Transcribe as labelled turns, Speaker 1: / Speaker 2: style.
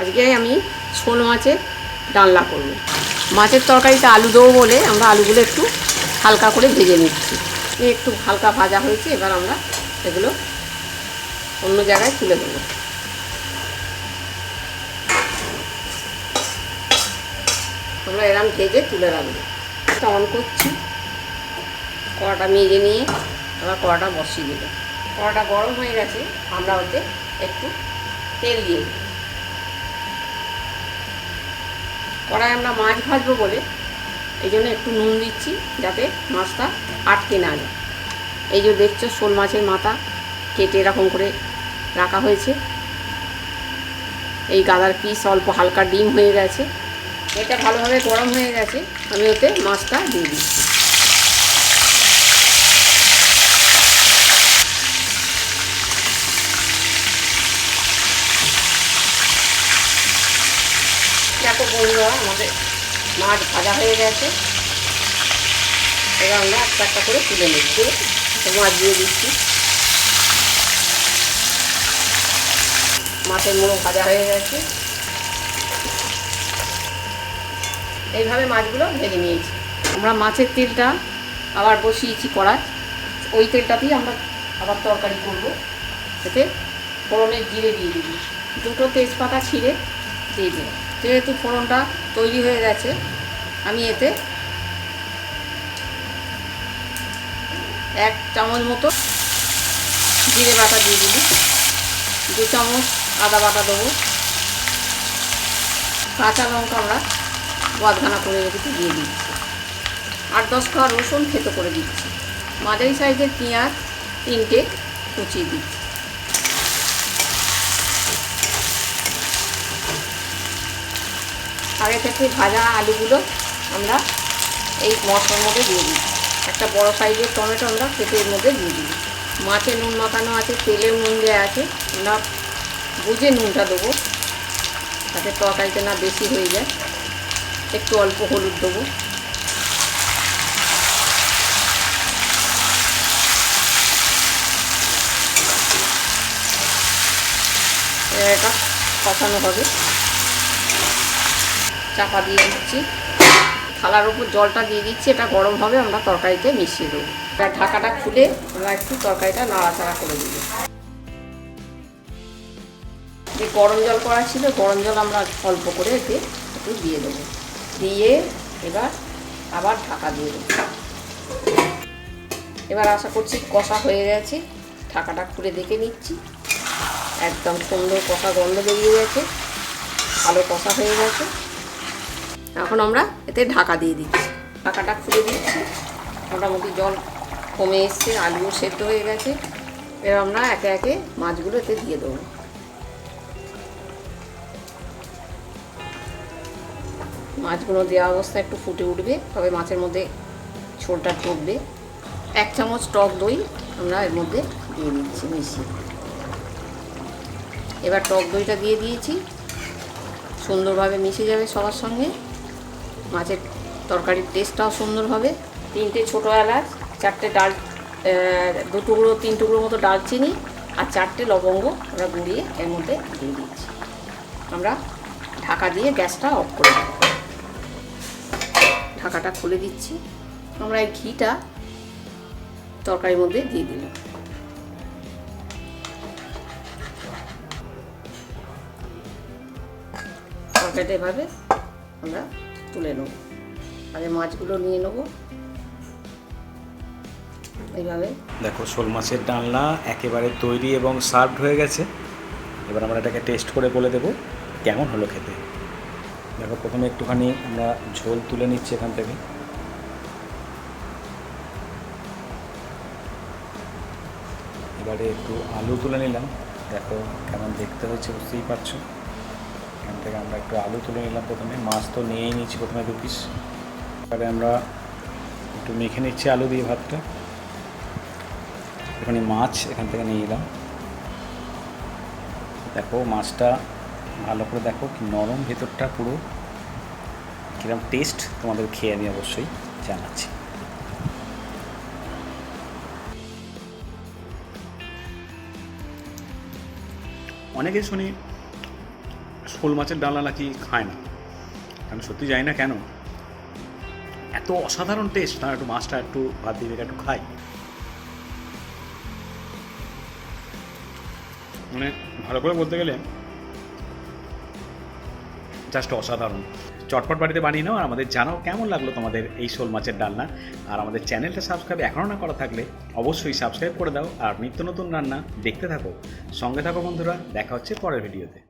Speaker 1: আজকে আমি শোল মাছের ডালনা করব। মাছের তরকারিতে আলু দেবো বলে আমরা আলুগুলো একটু হালকা করে ভেজে নিচ্ছি। একটু হালকা ভাজা হয়েছে, এবার আমরা এগুলো অন্য জায়গায় তুলে দেবো। আমরা এরম ভেজে তুলে রাখব। অন করছি। কড়াটা মেজে নিয়ে আবার কড়াটা বসিয়ে দিল কড়াটা গরম হয়ে গেছে, আমরা ওতে একটু তেল দিয়ে দিই কড়াই আমরা মাছ ভাজবো বলে, এই জন্য একটু নুন দিচ্ছি যাতে মাছটা আটকে না যায়। এই যে দেখছ, শোল মাছের মাথা কেটে এরকম করে রাখা হয়েছে। এই গাদার পিস অল্প হালকা ডিম হয়ে গেছে। এটা ভালোভাবে গরম হয়ে গেছে, আমি ওতে মাছটা দিয়ে দিচ্ছি। দেখো বন্ধুরা, আমাদের মাছ ভাজা হয়ে গেছে। এবার আমরা একটা একটা করে তুলে নিচ্ছি মাছ দিয়ে দিচ্ছি। মাছের মুড়ো ভাজা হয়ে গেছে। এইভাবে মাছগুলো ভেজে নিয়েছি। আমরা মাছের তেলটা আবার বসিয়েছি কড়াই। ওই তেলটাতেই আমরা আবার তরকারি করব। এতে ফোড়নের জিরে দিয়ে দিবি। দুটো তেজপাতা ছিঁড়ে দিয়ে দিলাম যেহেতু ফোড়নটা তৈরি হয়ে গেছে, আমি এতে এক চামচ মতো জিরে বাটা দিয়ে দিবি। দু চামচ আদা বাটা দেবো। কাঁচা লঙ্কা আমরা বাদঘানা করে রেখেছি, দিয়ে দিচ্ছি। আট দশ খাওয়া রসুন খেতে করে দিচ্ছি। মাঝারি সাইজের পেঁয়াজ তিনটে কুচিয়ে দিচ্ছি। আগে থেকে ভাজা আলুগুলো আমরা এই মশলার মধ্যে দিয়ে দিই। একটা বড় সাইজের টমেটো আমরা কেটে মধ্যে দিয়ে দিই। মাছে নুন মাখানো আছে তেলেও নুন দেওয়া আছে। আমরা বুঝে নুনটা দেবো। তাতে তরকারিতে না বেশি হয়ে যায়। একটু অল্প হলুদ দেবো। এটা কষানো হবে। চাপা দিয়ে দিচ্ছি। থালার উপর জলটা দিয়ে দিচ্ছি, এটা গরম হবে, আমরা তরকারিতে মিশিয়ে দেবো। ঢাকাটা খুলে আমরা একটু তরকারিটা নাড়াচাড়া করে দিব যে গরম জল করা ছিল, গরম জল আমরা অল্প করে এতে একটু দিয়ে দেবো। দিয়ে এবার আবার ঢাকা দিয়ে দেবো। এবার আশা করছি কষা হয়ে গেছে। ঢাকাটা খুলে দেখে নিচ্ছি। একদম সুন্দর কষা গন্ধ বেরিয়ে গেছে। ভালো কষা হয়ে গেছে। এখন আমরা এতে ঢাকা দিয়ে দিচ্ছি। ঢাকাটা খুলে দিচ্ছি। মোটামুটি জল কমে এসছে, আলুও সেদ্ধ হয়ে গেছে। এবার আমরা একে একে মাছগুলো এতে দিয়ে দেবো। মাছগুলো দেওয়া অবস্থায় একটু ফুটে উঠবে, তবে মাছের মধ্যে ঝোলটা টুকবে এক চামচ টক দই আমরা এর মধ্যে দিয়ে দিচ্ছি মিশিয়ে। এবার টক দইটা দিয়ে দিয়েছি। সুন্দরভাবে মিশে যাবে সবার সঙ্গে। মাছের তরকারির টেস্টটাও সুন্দর হবে তিনটে ছোটো এলাচ, চারটে ডাল দু টুকরো, তিন টুকরো মতো ডালচিনি আর চারটে লবঙ্গ আমরা গুঁড়িয়ে এর মধ্যে দিয়ে দিচ্ছি। আমরা ঢাকা দিয়ে গ্যাসটা অফ করে ঢাকাটা খুলে দিচ্ছি। আমরা এই ঘিটা তরকারির মধ্যে দিয়ে দিলাম। তরকারিটা এভাবে আমরা তুলে নেব। আগে মাছগুলো নিয়ে নেব। এইভাবে।
Speaker 2: দেখো, শোল মাছের ডালনা একেবারে তৈরি এবং সার্ভড হয়ে গেছে। এবার আমরা এটাকে টেস্ট করে বলে দেবো কেমন হলো খেতে। দেখো, প্রথমে একটুখানি আমরা ঝোল তুলে নিচ্ছি এখান থেকে। এবারে একটু আলু তুলে নিলাম। দেখো, কেমন দেখতে হয়েছে বুঝতেই পারছ? এখান থেকে আমরা একটু আলু তুলে নিলাম প্রথমে। মাছ তো নিয়েই নিচ্ছি প্রথমে দু পিস এবারে আমরা একটু মেখে নিচ্ছি আলু দিয়ে ভাতটা। এখানে মাছ এখান থেকে নিয়ে এলাম। দেখো মাছটা ভালো করে দেখো কি নরম ভেতরটা পুরো। কিরম টেস্ট তোমাদের খেয়ে আমি অবশ্যই জানাচ্ছি। অনেকে শুনি শোল মাছের ডালনা নাকি খায় না? আমি সত্যি জানি না কেন। এত অসাধারণ টেস্ট না একটু মাছটা একটু ভাত দিয়ে একটু খাই। মানে ভালো করে বলতে গেলে জাস্ট অসাধারণ। চটপট বাড়িতে বানিয়ে নাও আর আমাদের জানাও কেমন লাগল তোমাদের এই শোল মাছের ডালনা। আর আমাদের চ্যানেলটা সাবস্ক্রাইব এখনও না করা থাকলে অবশ্যই সাবস্ক্রাইব করে দাও। আর নিত্য নতুন রান্না দেখতে থাকো। সঙ্গে থাকো বন্ধুরা, দেখা হচ্ছে পরের ভিডিওতে